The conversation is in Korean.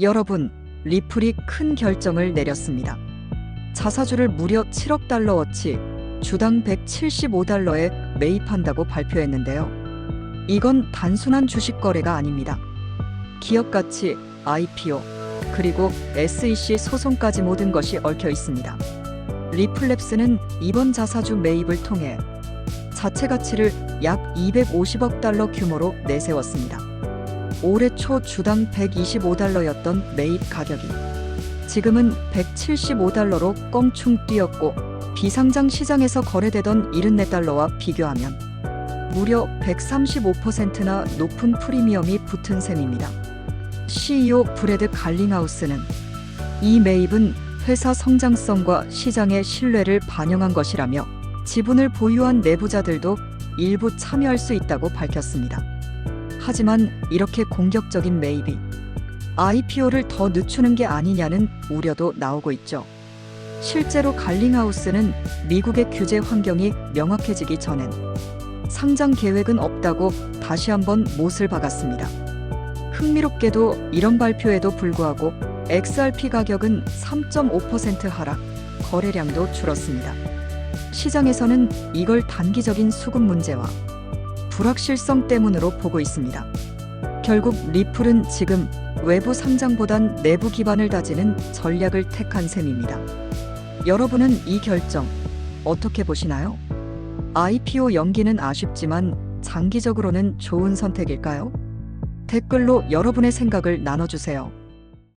여러분, 리플이 큰 결정을 내렸습니다. 자사주를 무려 7억 달러어치 주당 175달러에 매입한다고 발표했는데요. 이건 단순한 주식 거래가 아닙니다. 기업 가치, IPO, 그리고 SEC 소송까지 모든 것이 얽혀 있습니다. 리플랩스는 이번 자사주 매입을 통해 자체 가치를 약 250억 달러 규모로 내세웠습니다. 올해 초 주당 125달러였던 매입 가격이 지금은 175달러로 껑충 뛰었고 비상장 시장에서 거래되던 74달러와 비교하면 무려 135%나 높은 프리미엄이 붙은 셈입니다. CEO 브래드 갈링하우스는 이 매입은 회사 성장성과 시장의 신뢰를 반영한 것이라며 지분을 보유한 내부자들도 일부 참여할 수 있다고 밝혔습니다. 하지만 이렇게 공격적인 매입이 IPO를 더 늦추는 게 아니냐는 우려도 나오고 있죠. 실제로 갈링하우스는 미국의 규제 환경이 명확해지기 전엔 상장 계획은 없다고 다시 한번 못을 박았습니다. 흥미롭게도 이런 발표에도 불구하고 XRP 가격은 3.5% 하락, 거래량도 줄었습니다. 시장에서는 이걸 단기적인 수급 문제와 불확실성 때문으로 보고 있습니다. 결국 리플은 지금 외부 상장보단 내부 기반을 다지는 전략을 택한 셈입니다. 여러분은 이 결정 어떻게 보시나요? IPO 연기는 아쉽지만 장기적으로는 좋은 선택일까요? 댓글로 여러분의 생각을 나눠주세요.